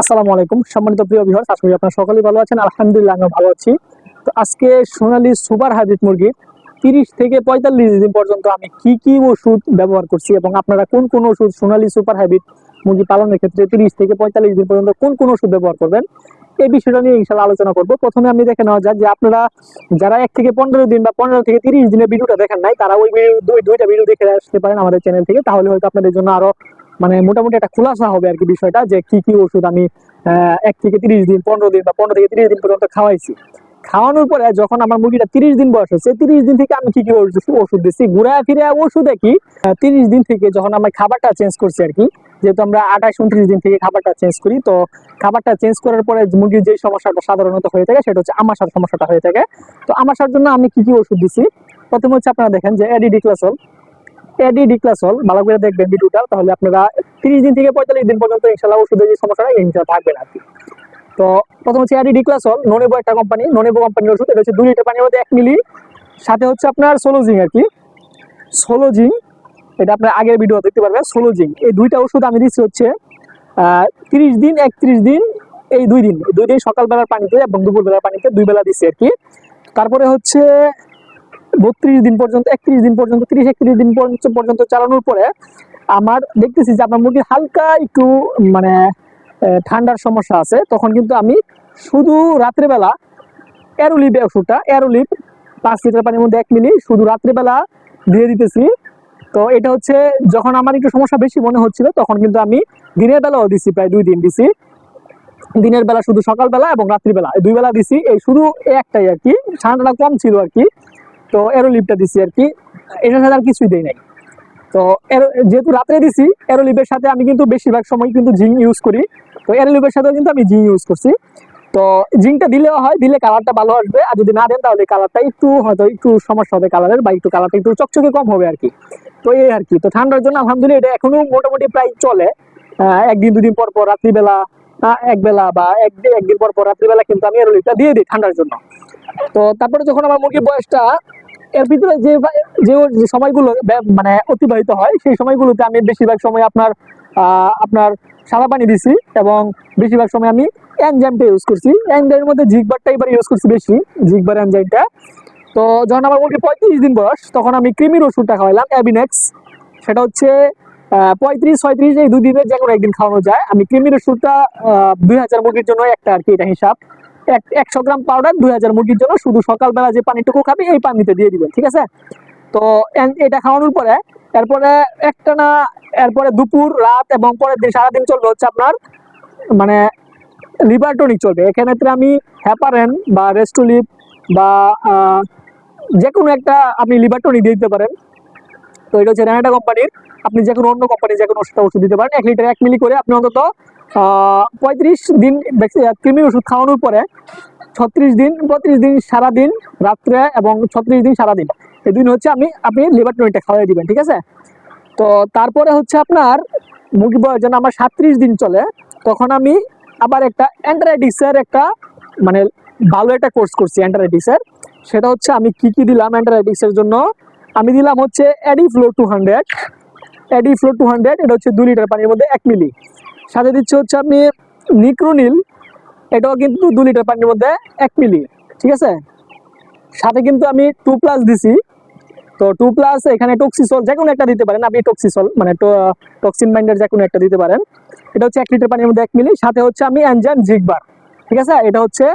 আসসালামু আলাইকুম। সম্মানিত প্রিয় বিহার আশা করি আপনারা সকলেই ভালো আছেন। আলহামদুলিল্লাহ আমি ভালো আছি। তো আজকে সোনালী সুপার হাইব্রিড মুরগির তিরিশ থেকে পঁয়তাল্লিশ দিন পর্যন্ত আমি কি কি ওষুধ ব্যবহার করছি এবং আপনারা কোন কোন ওষুধ সোনালী সুপার হাইব্রিড মুরগি পালনের ক্ষেত্রে তিরিশ থেকে পঁয়তাল্লিশ দিন পর্যন্ত কোন কোন ওষুধ ব্যবহার করবেন, এই বিষয়টা নিয়ে ইনশাল্লাহ আলোচনা করব। প্রথমে আমি দেখে নেওয়া যাক যে আপনারা যারা এক থেকে পনেরো দিন বা পনেরো থেকে তিরিশ দিনের ভিডিওটা দেখেন নাই, তারা ওই ভিডিও দুই দুইটা ভিডিও দেখে আসতে পারেন আমাদের চ্যানেল থেকে। তাহলে হয়তো আপনাদের জন্য আরও মানে মোটামুটি একটা খুলাসা হবে আর কি বিষয়টা যে কি কি ওষুধ আমি এক থেকে তিরিশ দিন, পনেরো দিন বা পনেরো থেকে তিরিশ দিন পর্যন্ত খাওয়াইছি। খাওয়ানোর পরে যখন আমার মুরগিটা তিরিশ দিন বয়স হয়েছে, তিরিশ দিন থেকে আমি কি কি ওষুধ দিচ্ছি ঘুরে ফিরে ওষুধে কি তিরিশ দিন থেকে যখন আমি খাবারটা চেঞ্জ করছি আর কি, যেহেতু আমরা আঠাশ উনত্রিশ দিন থেকে খাবারটা চেঞ্জ করি, তো খাবারটা চেঞ্জ করার পরে মুরগির যে সমস্যাটা সাধারণত হয়ে থাকে, সেটা হচ্ছে আমাশার সমস্যাটা হয়ে থাকে। তো আমাশার জন্য আমি কি কি ওষুধ দিছি? প্রথমে হচ্ছে আপনারা দেখেন যে এডিডিক্লাসল। এডিডিক্লাসল ভালো করে দেখবেন ভিডিওটা, তাহলে আপনারা তিরিশ দিন থেকে পঁয়তাল্লিশ দিন পর্যন্ত ইনশাল্লাহ ওষুধের যে সমস্যাটা জিনিসটা থাকবে না তো প্রথম হচ্ছে এডিডিক্লাসল ননেবো একটা কোম্পানি ননেবো কোম্পানির ওষুধ, এটা হচ্ছে দুই লিটার পানির মধ্যে এক মিলি। সাথে হচ্ছে আপনার সোলোজিং আর কি। সোলোজিং এটা আপনার আগের ভিডিও দেখতে পারবেন সোলোজিং এই দুইটা ওষুধ আমি দিচ্ছি হচ্ছে তিরিশ দিন, একত্রিশ দিন, এই দুই দিন। দুই দিন সকালবেলার পানিতে এবং দুপুরবেলার পানিতে দুই বেলা দিচ্ছি আর কি। তারপরে হচ্ছে বত্রিশ দিন পর্যন্ত, একত্রিশ দিন পর্যন্ত, তিরিশ, একত্রিশ দিন পর্যন্ত চালানোর পরে আমার দেখতেছি যে আপনার মুরগির হালকা একটু মানে ঠান্ডার সমস্যা আছে। তখন কিন্তু আমি শুধু রাত্রেবেলা অ্যারোলিপ ওষুধটা অ্যারোলিপ পাঁচ লিটার পানির মধ্যে এক মিলি শুধু রাত্রেবেলা দিয়ে দিতেছি। তো এটা হচ্ছে যখন আমার একটু সমস্যা বেশি মনে হচ্ছিল, তখন কিন্তু আমি দিনের বেলাও দিছি, প্রায় দুই দিন দিছি। দিনের বেলা শুধু সকালবেলা এবং রাত্রিবেলা দুই বেলা দিছি। এই শুধু একটাই আর কি, ঠান্ডাটা কম ছিল আর কি। তো এরোলিপটা দিছি আর কি। এটার সাথে আর কিছুই দেই নাই। তো এর- যেহেতু রাত্রে দিছি এরোলিপের সাথে আমি কিন্তু বেশিরভাগ সময় কিন্তু জিং ইউজ করি। তো এরোলিপের সাথেও কিন্তু আমি জিং ইউজ করছি। তো জিংটা দিলেও হয়, দিলে কালারটা ভালো আসবে। আর যদি না দেন, তাহলে কালারটা একটু হয়তো একটু সমস্যা হবে কালারের বা একটু কালারটা একটু চকচকে কম হবে আর কি। তো এই আর কি। তো ঠান্ডার জন্য আলহামদুলিল্লাহ এটা এখনও মোটামুটি প্রায় চলে। একদিন, দুদিন পর পর রাত্রিবেলা এক বেলা বা একদিন একদিন পর পর রাত্রিবেলা কিন্তু আমি এরোলিপটা দিয়ে দিই ঠান্ডার জন্য। তো তারপরে যখন আমার মুরগির বয়সটা এর ভিতরে যে যে সময়গুলো মানে অতিবাহিত হয়, সেই সময়গুলোতে আমি বেশিরভাগ সময় আপনার আপনার সাদা পানি দিছি এবং বেশিরভাগ সময় আমি এনজাইমটা ইউজ করছি। এনজাইমের মধ্যে জিগবারটা এবার ইউজ করছি বেশি, জিগবার এনজাইমটা। তো যখন আমার মুরগি পঁয়ত্রিশ দিন বয়স, তখন আমি ক্রিমির ওষুধটা খাওয়াইলাম অ্যাবিনেক্স সেটা হচ্ছে পঁয়ত্রিশ, ছয়ত্রিশ, এই দুদিনের যে কোনো একদিন খাওয়ানো যায়। আমি ক্রিমির ওষুধটা দুই হাজার মুরগির জন্য একটা আর কি, এটা হিসাব। একশো গ্রাম পাউডার দুই হাজার মুরগির জন্য। শুধু সকালবেলা যে পানিটুকু খাবে, এই পানিতে দিয়ে দিবেন, ঠিক আছে? তো এটা খাওয়ানোর পরে, এরপরে একটা না এরপরে দুপুর, রাত এবং পরের দিন, সারাদিন চলবে হচ্ছে আপনার মানে লিভার টনিক চলবে। এখানে আমি হ্যাপারেন বা রেস্টোলিপ বা যে কোনো একটা আপনি লিভার টনিক দিয়ে দিতে পারেন। তো এটা হচ্ছে রেনাটা কোম্পানির আপনি যে কোনো অন্য কোম্পানির যে কোনো ওষুধ দিতে পারেন। এক লিটার এক মিলি করে আপনি অন্তত পঁয়ত্রিশ দিন কৃমির ওষুধ খাওয়ানোর পরে ছত্রিশ দিন, পঁয়ত্রিশ দিন সারাদিন, রাত্রে এবং ছত্রিশ দিন সারাদিন। এই দিন হচ্ছে আমি, আপনি লিভার টনিকটা খাওয়াই দিবেন, ঠিক আছে? তো তারপরে হচ্ছে আপনার মুরগি বয়স যেন আমার সাত্রিশ দিন চলে, তখন আমি আবার একটা অ্যান্টারাইটিক্সের একটা মানে ভালো একটা কোর্স করছি অ্যান্টারাইটিক্সের সেটা হচ্ছে আমি কি কি দিলাম অ্যান্টারাইটিক্সের জন্য? আমি দিলাম হচ্ছে eddy flow two hundred eddy flow two hundred এটা হচ্ছে দু লিটার পানির মধ্যে এক মিলি সাথে দিচ্ছে হচ্ছে আপনি নিক্রোনিল, এটাও কিন্তু দু লিটার পানির মধ্যে এক মিলি, ঠিক আছে? সাথে কিন্তু আমি টু প্লাস দিছি। তো টু প্লাস এখানে টক্সিসল যে কোনো একটা দিতে পারেন, আপনি টক্সিসল মানে টক্সিন মাইন্ডের যে কোনো একটা দিতে পারেন। এটা হচ্ছে এক লিটার পানির মধ্যে এক মিলি, সাথে হচ্ছে আমি অ্যানজান জিগবার, ঠিক আছে? এটা হচ্ছে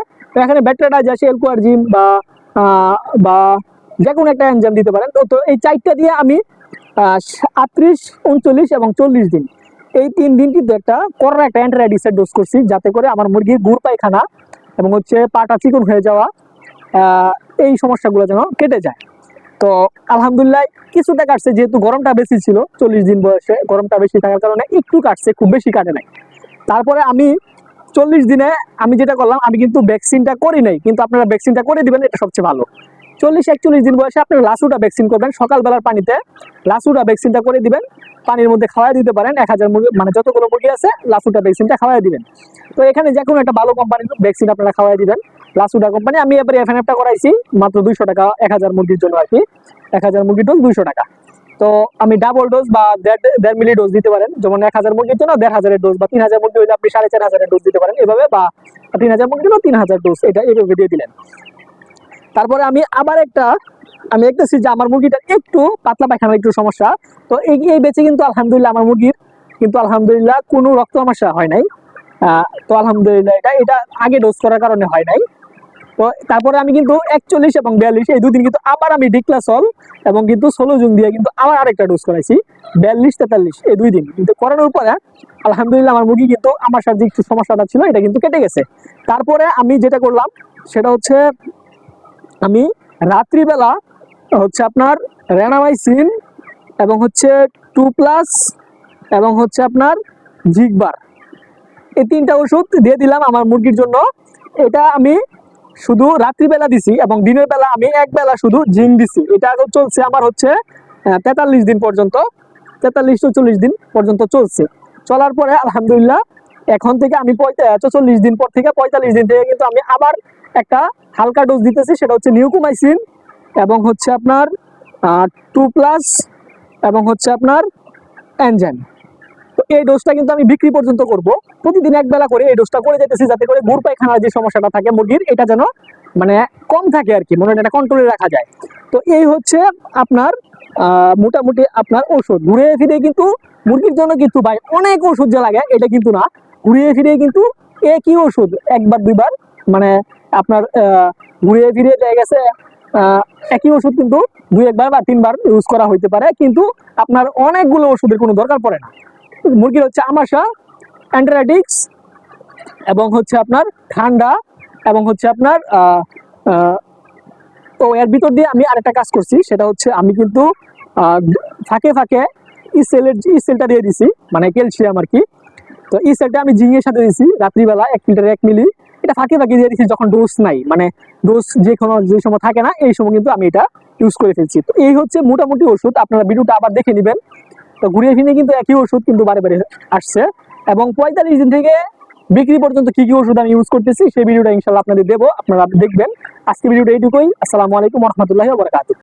এখানে ব্যাকটেরিয়া আছে এলকোয়ারজিম বা বা যে কোনো একটা এনজাম দিতে পারেন। তো তো এই চারটা দিয়ে আমি আটত্রিশ, উনচল্লিশ এবং চল্লিশ দিন। এই তিন দিন কিন্তু একটা করোনা একটা অ্যান্টিরাইডিসের ডোজ করছি, যাতে করে আমার মুরগির গুড় পায়খানা এবং হচ্ছে পাটা চিকন হয়ে যাওয়া এই সমস্যাগুলো যেন কেটে যায়। তো আলহামদুলিল্লাহ কিছুটা কাটছে, যেহেতু গরমটা বেশি ছিল, চল্লিশ দিন বয়সে গরমটা বেশি থাকার কারণে একটু কাটছে, খুব বেশি কাটে নাই। তারপরে আমি চল্লিশ দিনে আমি যেটা করলাম, আমি কিন্তু ভ্যাকসিনটা করি নাই, কিন্তু আপনারা ভ্যাকসিনটা করে দিবেন, এটা সবচেয়ে ভালো। চল্লিশ একচল্লিশ দিন বয়সে আপনি লাসুটা ভ্যাকসিন করবেন। সকালবেলার পানিতে লাসুটা ভ্যাকসিনটা করে দিবেন। পানির মধ্যে খাওয়াই দিতে পারেন। এক হাজার মুরগি মানে যতগুলো মুরগি আছে, লাসুটা ভ্যাকসিনটা খাওয়াই দিবেন। তো এখানে যে কোনো একটা ভালো কোম্পানির ভ্যাকসিন আপনারা খাওয়াই দিবেন। লাসুটা কোম্পানি আমি এবারে এফএনএফটা করাইছি, মাত্র দুইশো টাকা, এক হাজার মুরগির জন্য আর কি এক হাজার মুরগির ডোজ দুইশো টাকা। তো তো আমি ডাবল ডোজ বা দেড় দেড় মিলি ডোজ দিতে পারেন। যেমন এক হাজার মুরগির জন্য দেড় হাজারের ডোজ বা তিন হাজার মুরগি হলে আপনি সাড়ে চার হাজারের ডোজ দিতে পারেন। এভাবে বা তিন হাজার মুরগির জন্য তিন হাজার ডোজ এটা এভাবে দিয়ে দিলেন। তারপরে আমি আবার একটা, আমি দেখতেছি যে আমার মুরগিটার একটু পাতলা পায়খানার একটু সমস্যা। তো এই এই বেচে কিন্তু আলহামদুলিল্লাহ আমার মুরগির কিন্তু আলহামদুলিল্লাহ কোনো রক্ত সমস্যা হয় নাই। তো আলহামদুলিল্লাহ এটা এটা আগে ডোজ করার কারণে হয় নাই। তো তারপরে আমি কিন্তু একচল্লিশ এবং বিয়াল্লিশ, এই দুদিন কিন্তু আবার আমি ডিক্লাসল এবং কিন্তু ষোলো জুন দিয়ে কিন্তু আবার আরেকটা ডোজ করাইছি। বিয়াল্লিশ, তেতাল্লিশ, এই দুই দিন। কিন্তু করানোর পরে আলহামদুলিল্লাহ আমার মুরগি কিন্তু আমার সাথে যে সমস্যাটা ছিল, এটা কিন্তু কেটে গেছে। তারপরে আমি যেটা করলাম, সেটা হচ্ছে আমি রাত্রিবেলা হচ্ছে আপনার র্যানামাইসিন এবং হচ্ছে টু প্লাস এবং হচ্ছে আপনার জিগবার। এই তিনটা ওষুধ দিয়ে দিলাম আমার মুরগির জন্য। এটা আমি শুধু রাত্রিবেলা দিছি এবং দিনের বেলা আমি এক বেলা শুধু জিং দিছি। এটা চলছে আমার হচ্ছে তেতাল্লিশ দিন পর্যন্ত, তেতাল্লিশ চল্লিশ দিন পর্যন্ত চলছে। চলার পরে আলহামদুলিল্লাহ এখন থেকে আমি চল্লিশ দিন পর থেকে পঁয়তাল্লিশ দিন থেকে কিন্তু আমি আবার একটা হালকা ডোজ দিতেছি, সেটা হচ্ছে নিউকোমাইসিন এবং হচ্ছে আপনার টু প্লাস এবং হচ্ছে আপনার অ্যানজেন। তো এই ডোজটা কিন্তু আমি বিক্রি পর্যন্ত করব। প্রতিদিন এক বেলা করে এই ডোজটা করে যেতেছি, যাতে করে গুড় পায়খানার যে সমস্যাটা থাকে মুরগির, এটা যেন মানে কম থাকে আর কি, মনে হয় এটা কন্ট্রোলে রাখা যায়। তো এই হচ্ছে আপনার মোটামুটি আপনার ওষুধ ঘুরে ফিরে কিন্তু মুরগির জন্য কিন্তু ভাই অনেক ওষুধ যে লাগে, এটা কিন্তু না। ঘুরিয়ে ফিরিয়ে কিন্তু একই ওষুধ? একবার, দুইবার মানে আপনার ঘুরিয়ে ফিরিয়ে দেখা গেছে একই ওষুধ কিন্তু দুই একবার বা তিনবার ইউজ করা হইতে পারে, কিন্তু আপনার অনেকগুলো ওষুধের কোনো দরকার পড়ে না। মুরগির হচ্ছে আমাশা অ্যান্টারাইটিক্স এবং হচ্ছে আপনার ঠান্ডা, এবং হচ্ছে আপনার তো এর ভিতর দিয়ে আমি আরেকটা কাজ করছি, সেটা হচ্ছে আমি কিন্তু ফাঁকে ফাঁকে ইসেলের ইসেলটা দিয়ে দিছি মানে ক্যালসিয়াম আর কি। তো এই সেলটা আমি জিঙের সাথে দিয়েছি রাত্রিবেলা, এক লিটার এক মিলি। এটা ফাঁকে ফাঁকে দিয়ে দিয়েছি যখন ডোজ নাই মানে ডোজ যে কোনো যে সময় থাকে না, এই সময় কিন্তু আমি এটা ইউজ করে ফেলছি। তো এই হচ্ছে মোটামুটি ওষুধ, আপনারা ভিডিওটা আবার দেখে নেবেন। তো ঘুরিয়ে ফিরে কিন্তু একই ওষুধ কিন্তু বারে বারে আসছে। এবং পঁয়তাল্লিশ দিন থেকে বিক্রি পর্যন্ত কি কি ওষুধ আমি ইউজ করতেছি, সেই ভিডিওটা ইনশাল্লাহ আপনাদের দেবো, আপনারা দেখবেন। আজকে ভিডিওটা এইটুকুই। আসসালামু আলাইকুম রহমতুল্লাহ বরকাত